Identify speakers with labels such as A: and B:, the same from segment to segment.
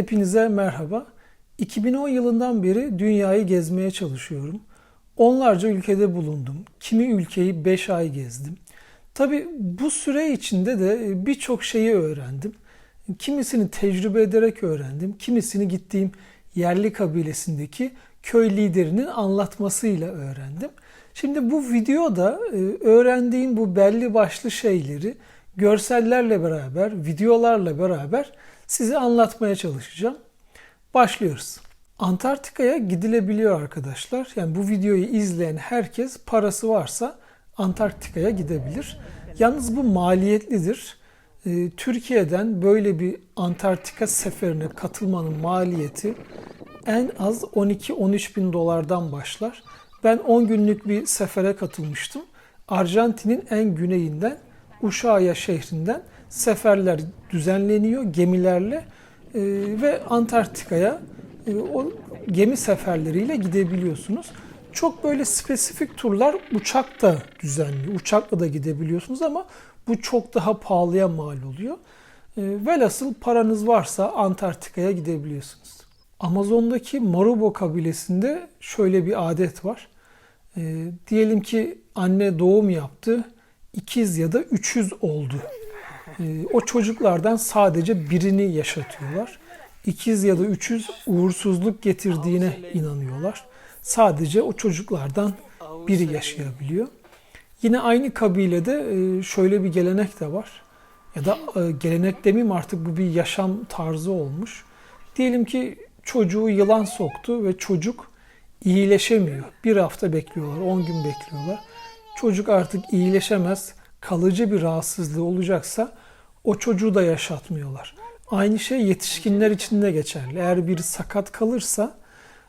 A: Hepinize merhaba. 2010 yılından beri dünyayı gezmeye çalışıyorum. Onlarca ülkede bulundum. Kimi ülkeyi 5 ay gezdim. Tabi bu süre içinde de birçok şeyi öğrendim. Kimisini tecrübe ederek öğrendim. Kimisini gittiğim yerli kabilesindeki köy liderinin anlatmasıyla öğrendim. Şimdi bu videoda e, öğrendiğim bu belli başlı şeyleri görsellerle beraber, videolarla beraber size anlatmaya çalışacağım. Başlıyoruz. Antarktika'ya gidilebiliyor arkadaşlar. Yani bu videoyu izleyen herkes parası varsa Antarktika'ya gidebilir. Yalnız bu maliyetlidir. Ee, Türkiye'den böyle bir Antarktika seferine katılmanın maliyeti en az 12-13 bin dolardan başlar. Ben 10 günlük bir sefere katılmıştım. Arjantin'in en güneyinden Uşağya şehrinden seferler düzenleniyor gemilerle e, ve Antarktika'ya e, o gemi seferleriyle gidebiliyorsunuz. Çok böyle spesifik turlar uçakta düzenli. Uçakla da gidebiliyorsunuz ama bu çok daha pahalıya mal oluyor. E, velhasıl paranız varsa Antarktika'ya gidebiliyorsunuz. Amazon'daki Marubo kabilesinde şöyle bir adet var. E, diyelim ki anne doğum yaptı, ikiz ya da üçüz oldu. E, o çocuklardan sadece birini yaşatıyorlar. İkiz ya da üçüz uğursuzluk getirdiğine inanıyorlar. Sadece o çocuklardan biri yaşayabiliyor. Yine aynı kabilede e, şöyle bir gelenek de var. Ya da e, gelenek demeyeyim artık bu bir yaşam tarzı olmuş. Diyelim ki çocuğu yılan soktu ve çocuk iyileşemiyor. Bir hafta bekliyorlar, 10 gün bekliyorlar. Çocuk artık iyileşemez, kalıcı bir rahatsızlığı olacaksa o çocuğu da yaşatmıyorlar. Aynı şey yetişkinler için de geçerli. Eğer biri sakat kalırsa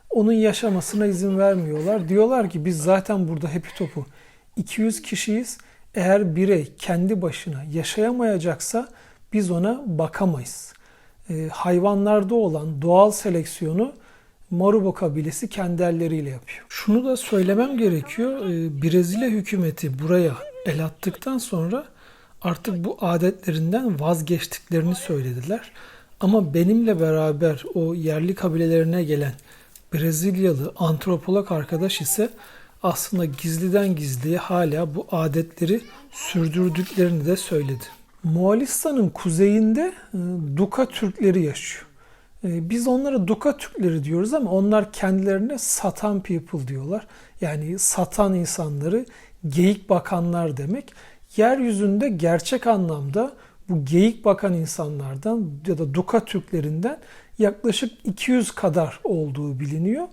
A: onun yaşamasına izin vermiyorlar. Diyorlar ki biz zaten burada Happy Top'u 200 kişiyiz. Eğer birey kendi başına yaşayamayacaksa biz ona bakamayız. Ee, hayvanlarda olan doğal seleksiyonu Marubo kabilesi kendi elleriyle yapıyor. Şunu da söylemem gerekiyor. Ee, Brezilya hükümeti buraya el attıktan sonra artık bu adetlerinden vazgeçtiklerini söylediler. Ama benimle beraber o yerli kabilelerine gelen Brezilyalı antropolog arkadaş ise aslında gizliden gizliye hala bu adetleri sürdürdüklerini de söyledi. Moğolistan'ın kuzeyinde e, Duka Türkleri yaşıyor. E, biz onlara Duka Türkleri diyoruz ama onlar kendilerine satan people diyorlar. Yani satan insanları geyik bakanlar demek. Yeryüzünde gerçek anlamda bu geyik bakan insanlardan ya da Duka Türklerinden yaklaşık 200 kadar olduğu biliniyor.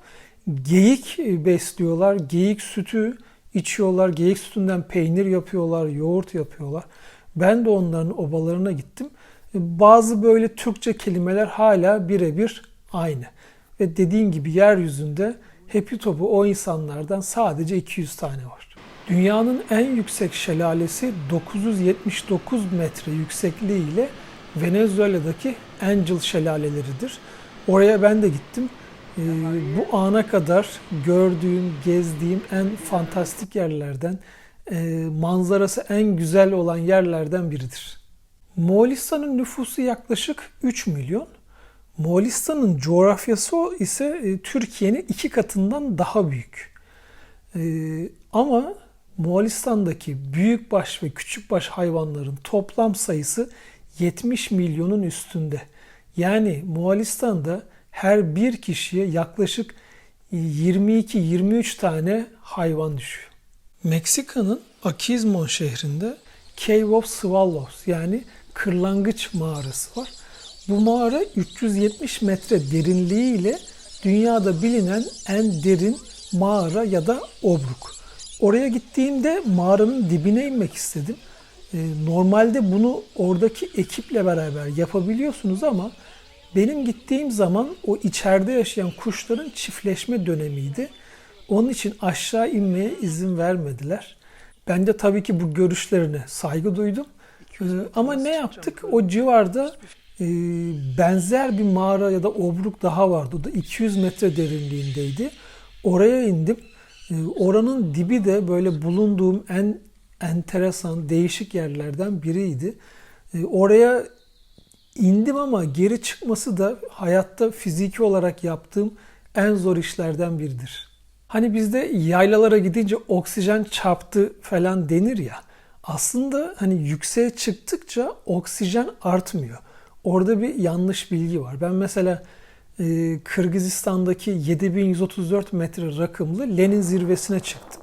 A: Geyik besliyorlar, geyik sütü içiyorlar, geyik sütünden peynir yapıyorlar, yoğurt yapıyorlar. Ben de onların obalarına gittim. Bazı böyle Türkçe kelimeler hala birebir aynı. Ve dediğim gibi yeryüzünde Happy Top'u o insanlardan sadece 200 tane var. Dünyanın en yüksek şelalesi 979 metre yüksekliğiyle Venezuela'daki Angel şelaleleridir. Oraya ben de gittim. Ee, bu ana kadar gördüğüm, gezdiğim en fantastik yerlerden, e, manzarası en güzel olan yerlerden biridir. Moğolistan'ın nüfusu yaklaşık 3 milyon. Moğolistan'ın coğrafyası ise e, Türkiye'nin iki katından daha büyük. E, ama Moğolistan'daki büyükbaş ve küçükbaş hayvanların toplam sayısı 70 milyonun üstünde. Yani Moğolistan'da her bir kişiye yaklaşık 22-23 tane hayvan düşüyor. Meksika'nın Aquismon şehrinde Cave of Swallows yani kırlangıç mağarası var. Bu mağara 370 metre derinliği ile dünyada bilinen en derin mağara ya da obruk. Oraya gittiğimde mağaranın dibine inmek istedim. Normalde bunu oradaki ekiple beraber yapabiliyorsunuz ama benim gittiğim zaman o içeride yaşayan kuşların çiftleşme dönemiydi. Onun için aşağı inmeye izin vermediler. Ben de tabii ki bu görüşlerine saygı duydum. Ee, ama ne yaptık? O civarda e, benzer bir mağara ya da obruk daha vardı. O da 200 metre derinliğindeydi. Oraya indim. Ee, oranın dibi de böyle bulunduğum en enteresan, değişik yerlerden biriydi. Ee, oraya İndim ama geri çıkması da hayatta fiziki olarak yaptığım en zor işlerden biridir. Hani bizde yaylalara gidince oksijen çarptı falan denir ya. Aslında hani yükseğe çıktıkça oksijen artmıyor. Orada bir yanlış bilgi var. Ben mesela e, Kırgızistan'daki 7134 metre rakımlı Lenin zirvesine çıktım.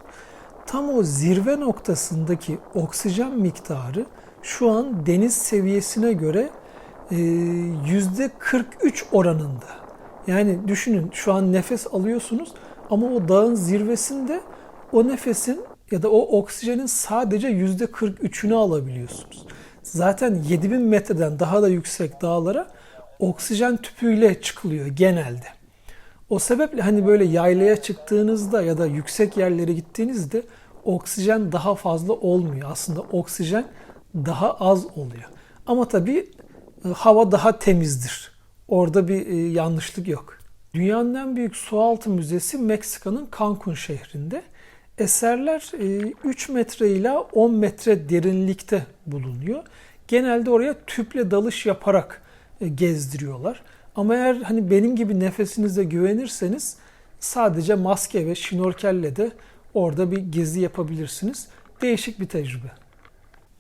A: Tam o zirve noktasındaki oksijen miktarı şu an deniz seviyesine göre e, yüzde 43 oranında. Yani düşünün şu an nefes alıyorsunuz ama o dağın zirvesinde o nefesin ya da o oksijenin sadece yüzde 43'ünü alabiliyorsunuz. Zaten 7000 metreden daha da yüksek dağlara oksijen tüpüyle çıkılıyor genelde. O sebeple hani böyle yaylaya çıktığınızda ya da yüksek yerlere gittiğinizde oksijen daha fazla olmuyor. Aslında oksijen daha az oluyor. Ama tabii e, hava daha temizdir. Orada bir e, yanlışlık yok. Dünyanın en büyük sualtı müzesi Meksika'nın Cancun şehrinde. Eserler 3 e, metre ile 10 metre derinlikte bulunuyor. Genelde oraya tüple dalış yaparak gezdiriyorlar. Ama eğer hani benim gibi nefesinize güvenirseniz sadece maske ve şnorkelle de orada bir gezi yapabilirsiniz. Değişik bir tecrübe.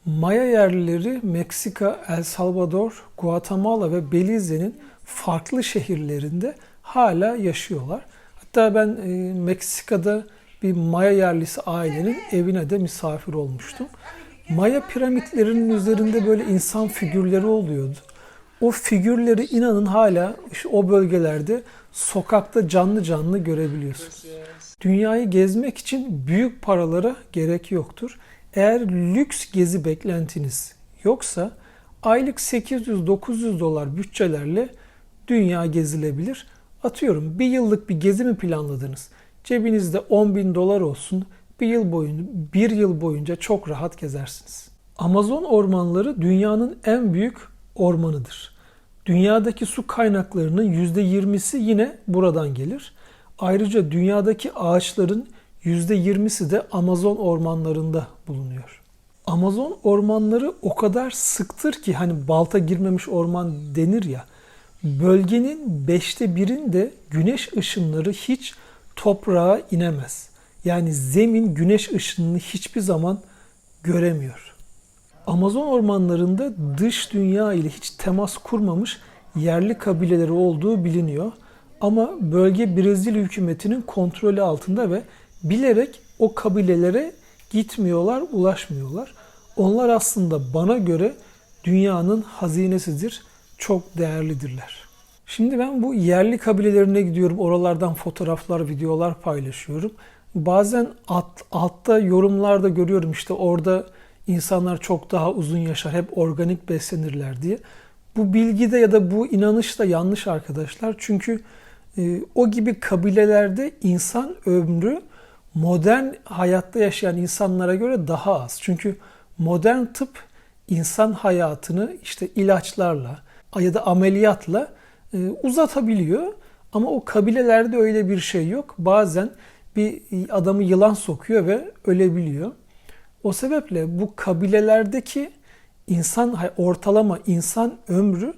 A: Maya yerlileri Meksika, El Salvador, Guatemala ve Belize'nin farklı şehirlerinde hala yaşıyorlar. Hatta ben e, Meksika'da bir Maya yerlisi ailenin evine de misafir olmuştum. Maya piramitlerinin üzerinde böyle insan figürleri oluyordu. O figürleri inanın hala işte o bölgelerde sokakta canlı canlı görebiliyorsunuz. Dünyayı gezmek için büyük paralara gerek yoktur. Eğer lüks gezi beklentiniz yoksa aylık 800-900 dolar bütçelerle dünya gezilebilir. Atıyorum bir yıllık bir gezi mi planladınız? Cebinizde 10 bin dolar olsun. Bir yıl boyunca, bir yıl boyunca çok rahat gezersiniz. Amazon ormanları dünyanın en büyük ormanıdır. Dünyadaki su kaynaklarının %20'si yine buradan gelir. Ayrıca dünyadaki ağaçların %20'si de Amazon ormanlarında bulunuyor. Amazon ormanları o kadar sıktır ki hani balta girmemiş orman denir ya. Bölgenin beşte birinde güneş ışınları hiç toprağa inemez. Yani zemin güneş ışınını hiçbir zaman göremiyor. Amazon ormanlarında dış dünya ile hiç temas kurmamış yerli kabileleri olduğu biliniyor. Ama bölge Brezilya hükümetinin kontrolü altında ve bilerek o kabilelere gitmiyorlar, ulaşmıyorlar. Onlar aslında bana göre dünyanın hazinesidir, çok değerlidirler. Şimdi ben bu yerli kabilelerine gidiyorum, oralardan fotoğraflar, videolar paylaşıyorum. Bazen alt, altta yorumlarda görüyorum işte orada insanlar çok daha uzun yaşar, hep organik beslenirler diye. Bu bilgi de ya da bu inanış da yanlış arkadaşlar. Çünkü e, o gibi kabilelerde insan ömrü modern hayatta yaşayan insanlara göre daha az. Çünkü modern tıp insan hayatını işte ilaçlarla ya da ameliyatla e, uzatabiliyor. Ama o kabilelerde öyle bir şey yok. Bazen bir adamı yılan sokuyor ve ölebiliyor. O sebeple bu kabilelerdeki insan ortalama insan ömrü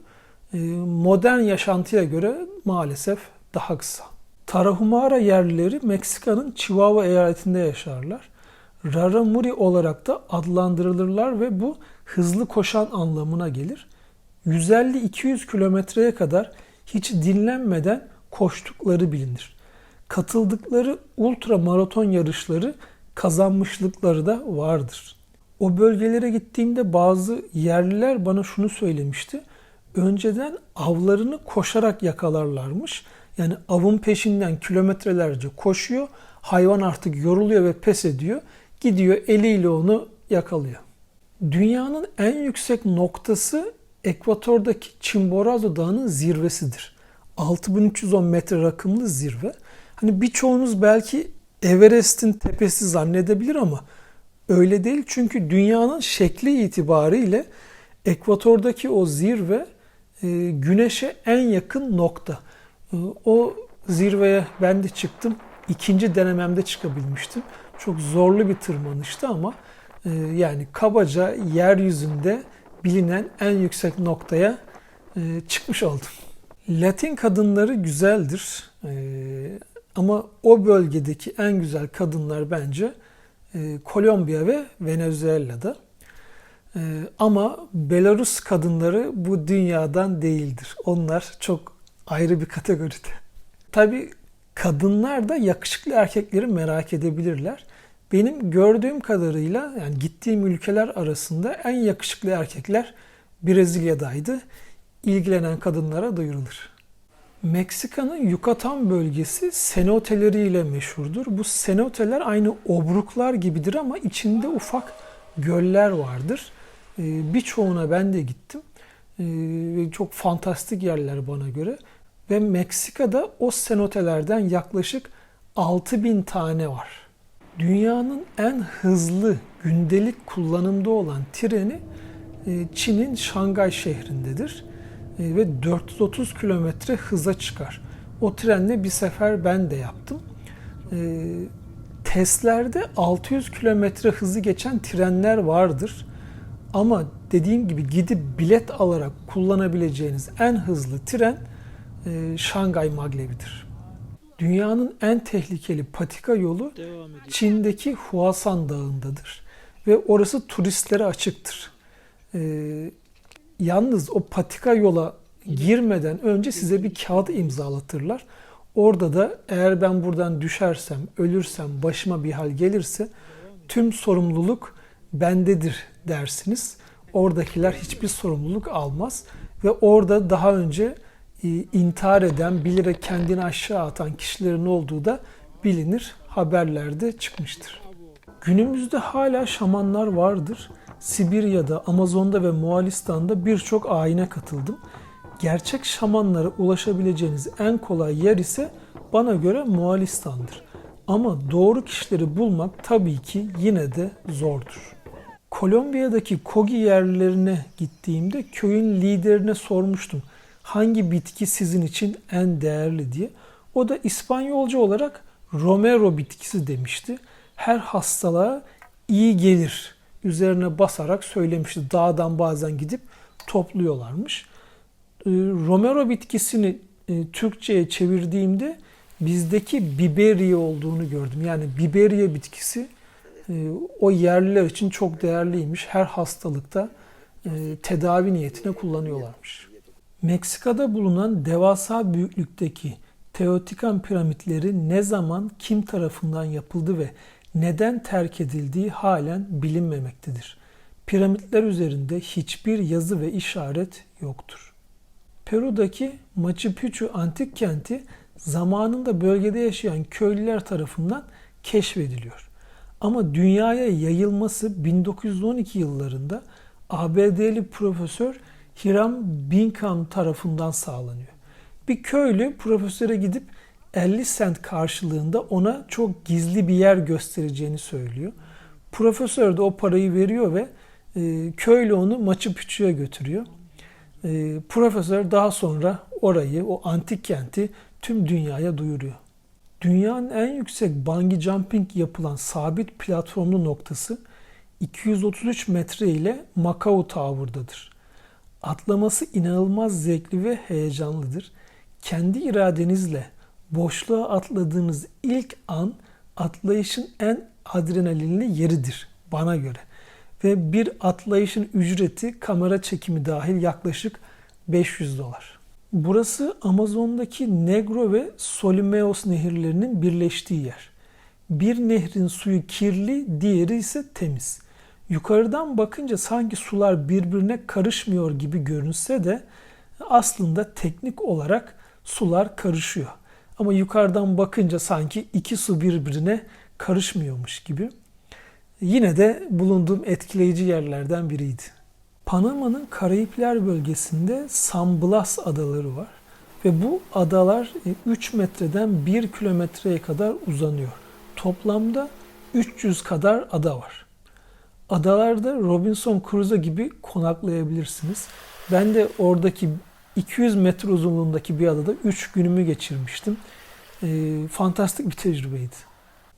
A: e, modern yaşantıya göre maalesef daha kısa. Tarahumara yerlileri Meksika'nın Chihuahua eyaletinde yaşarlar. Raramuri olarak da adlandırılırlar ve bu hızlı koşan anlamına gelir. 150-200 kilometreye kadar hiç dinlenmeden koştukları bilinir. Katıldıkları ultra maraton yarışları kazanmışlıkları da vardır. O bölgelere gittiğimde bazı yerliler bana şunu söylemişti. Önceden avlarını koşarak yakalarlarmış. Yani avın peşinden kilometrelerce koşuyor. Hayvan artık yoruluyor ve pes ediyor. Gidiyor eliyle onu yakalıyor. Dünyanın en yüksek noktası Ekvator'daki Chimborazo Dağı'nın zirvesidir. 6310 metre rakımlı zirve. Hani birçoğunuz belki Everest'in tepesi zannedebilir ama öyle değil. Çünkü dünyanın şekli itibariyle ekvatordaki o zirve e, güneşe en yakın nokta. E, o zirveye ben de çıktım. İkinci denememde çıkabilmiştim. Çok zorlu bir tırmanıştı ama e, yani kabaca yeryüzünde bilinen en yüksek noktaya e, çıkmış oldum. Latin kadınları güzeldir. E, ama o bölgedeki en güzel kadınlar bence e, Kolombiya ve Venezuela'da. Ama Belarus kadınları bu dünyadan değildir. Onlar çok ayrı bir kategoride. Tabii kadınlar da yakışıklı erkekleri merak edebilirler. Benim gördüğüm kadarıyla yani gittiğim ülkeler arasında en yakışıklı erkekler Brezilya'daydı. İlgilenen kadınlara duyurulur. Meksika'nın Yucatan bölgesi senoteleriyle meşhurdur. Bu senoteler aynı obruklar gibidir ama içinde ufak göller vardır. Ee, birçoğuna ben de gittim. Ee, çok fantastik yerler bana göre. Ve Meksika'da o senotelerden yaklaşık 6000 tane var. Dünyanın en hızlı gündelik kullanımda olan treni e, Çin'in Şangay şehrindedir e, ve 430 kilometre hıza çıkar. O trenle bir sefer ben de yaptım. E, testlerde 600 kilometre hızı geçen trenler vardır. Ama dediğim gibi gidip bilet alarak kullanabileceğiniz en hızlı tren Şangay Maglev'idir. Dünyanın en tehlikeli patika yolu Çin'deki Huasan Dağı'ndadır. Ve orası turistlere açıktır. Ee, yalnız o patika yola girmeden önce size bir kağıt imzalatırlar. Orada da eğer ben buradan düşersem, ölürsem, başıma bir hal gelirse tüm sorumluluk bendedir dersiniz. Oradakiler hiçbir sorumluluk almaz ve orada daha önce intihar eden, bilerek kendini aşağı atan kişilerin olduğu da bilinir, haberlerde çıkmıştır. Günümüzde hala şamanlar vardır. Sibirya'da, Amazon'da ve Moğolistan'da birçok ayine katıldım. Gerçek şamanlara ulaşabileceğiniz en kolay yer ise bana göre Moğolistan'dır. Ama doğru kişileri bulmak tabii ki yine de zordur. Kolombiya'daki Kogi yerlerine gittiğimde köyün liderine sormuştum hangi bitki sizin için en değerli diye. O da İspanyolca olarak Romero bitkisi demişti. Her hastalığa iyi gelir üzerine basarak söylemişti. Dağdan bazen gidip topluyorlarmış. Ee, Romero bitkisini e, Türkçe'ye çevirdiğimde bizdeki biberiye olduğunu gördüm. Yani biberiye bitkisi e, o yerliler için çok değerliymiş. Her hastalıkta e, tedavi niyetine kullanıyorlarmış. Meksika'da bulunan devasa büyüklükteki Teotihuacan piramitleri ne zaman kim tarafından yapıldı ve neden terk edildiği halen bilinmemektedir. Piramitler üzerinde hiçbir yazı ve işaret yoktur. Peru'daki Machu Picchu antik kenti zamanında bölgede yaşayan köylüler tarafından keşfediliyor. Ama dünyaya yayılması 1912 yıllarında ABD'li profesör Hiram Bingham tarafından sağlanıyor. Bir köylü profesöre gidip 50 sent karşılığında ona çok gizli bir yer göstereceğini söylüyor. Profesör de o parayı veriyor ve e, köylü onu Machu Picchu'ya götürüyor. E, profesör daha sonra orayı, o antik kenti tüm dünyaya duyuruyor. Dünyanın en yüksek bungee jumping yapılan sabit platformlu noktası 233 metre ile Macau Tower'dadır. Atlaması inanılmaz zevkli ve heyecanlıdır. Kendi iradenizle boşluğa atladığınız ilk an atlayışın en adrenalinli yeridir bana göre. Ve bir atlayışın ücreti kamera çekimi dahil yaklaşık 500 dolar. Burası Amazon'daki Negro ve Solimeos nehirlerinin birleştiği yer. Bir nehrin suyu kirli, diğeri ise temiz. Yukarıdan bakınca sanki sular birbirine karışmıyor gibi görünse de aslında teknik olarak sular karışıyor. Ama yukarıdan bakınca sanki iki su birbirine karışmıyormuş gibi. Yine de bulunduğum etkileyici yerlerden biriydi. Panama'nın Karayipler bölgesinde San Blas adaları var. Ve bu adalar 3 e, metreden 1 kilometreye kadar uzanıyor. Toplamda 300 kadar ada var. Adalarda Robinson Crusoe gibi konaklayabilirsiniz. Ben de oradaki 200 metre uzunluğundaki bir adada 3 günümü geçirmiştim. E, fantastik bir tecrübeydi.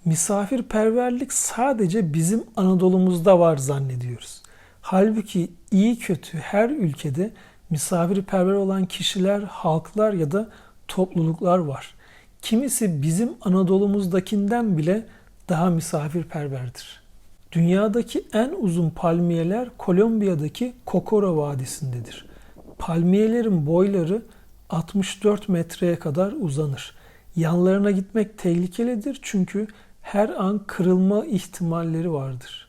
A: Misafirperverlik sadece bizim Anadolu'muzda var zannediyoruz. Halbuki iyi kötü her ülkede misafirperver olan kişiler, halklar ya da topluluklar var. Kimisi bizim Anadolu'muzdakinden bile daha misafirperverdir. Dünyadaki en uzun palmiyeler Kolombiya'daki Kokora Vadisi'ndedir. Palmiyelerin boyları 64 metreye kadar uzanır. Yanlarına gitmek tehlikelidir çünkü her an kırılma ihtimalleri vardır.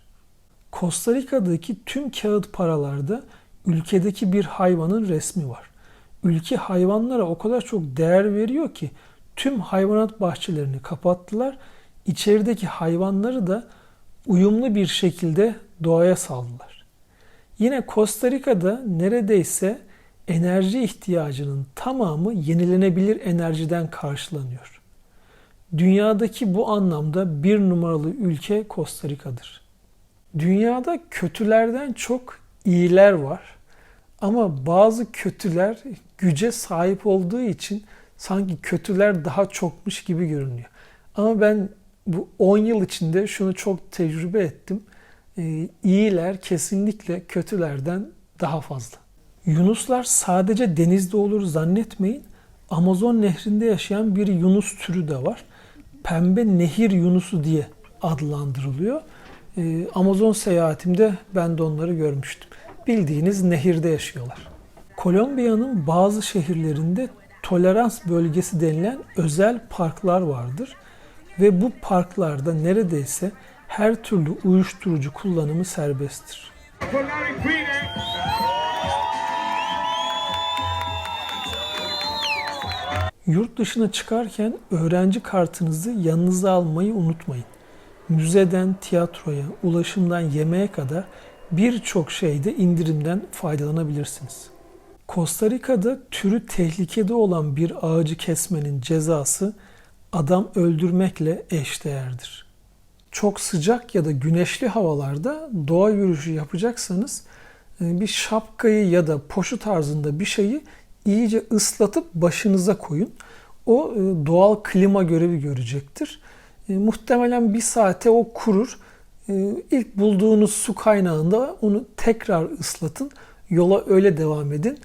A: Costa Rica'daki tüm kağıt paralarda ülkedeki bir hayvanın resmi var. Ülke hayvanlara o kadar çok değer veriyor ki tüm hayvanat bahçelerini kapattılar. İçerideki hayvanları da uyumlu bir şekilde doğaya saldılar. Yine Costa Rica'da neredeyse enerji ihtiyacının tamamı yenilenebilir enerjiden karşılanıyor. Dünyadaki bu anlamda bir numaralı ülke Costa Rica'dır. Dünyada kötülerden çok iyiler var. Ama bazı kötüler güce sahip olduğu için sanki kötüler daha çokmuş gibi görünüyor. Ama ben bu 10 yıl içinde şunu çok tecrübe ettim. Ee, iyiler kesinlikle kötülerden daha fazla. Yunuslar sadece denizde olur zannetmeyin. Amazon nehrinde yaşayan bir yunus türü de var. Pembe nehir yunusu diye adlandırılıyor. Ee, Amazon seyahatimde ben de onları görmüştüm. Bildiğiniz nehirde yaşıyorlar. Kolombiya'nın bazı şehirlerinde tolerans bölgesi denilen özel parklar vardır ve bu parklarda neredeyse her türlü uyuşturucu kullanımı serbesttir. Yurt dışına çıkarken öğrenci kartınızı yanınıza almayı unutmayın. Müzeden tiyatroya, ulaşımdan yemeğe kadar birçok şeyde indirimden faydalanabilirsiniz. Costa Rica'da türü tehlikede olan bir ağacı kesmenin cezası adam öldürmekle eşdeğerdir. Çok sıcak ya da güneşli havalarda doğa yürüyüşü yapacaksanız bir şapkayı ya da poşu tarzında bir şeyi iyice ıslatıp başınıza koyun. O doğal klima görevi görecektir. Muhtemelen bir saate o kurur. İlk bulduğunuz su kaynağında onu tekrar ıslatın. Yola öyle devam edin.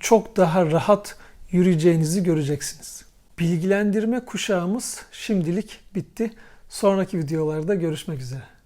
A: Çok daha rahat yürüyeceğinizi göreceksiniz. Bilgilendirme kuşağımız şimdilik bitti. Sonraki videolarda görüşmek üzere.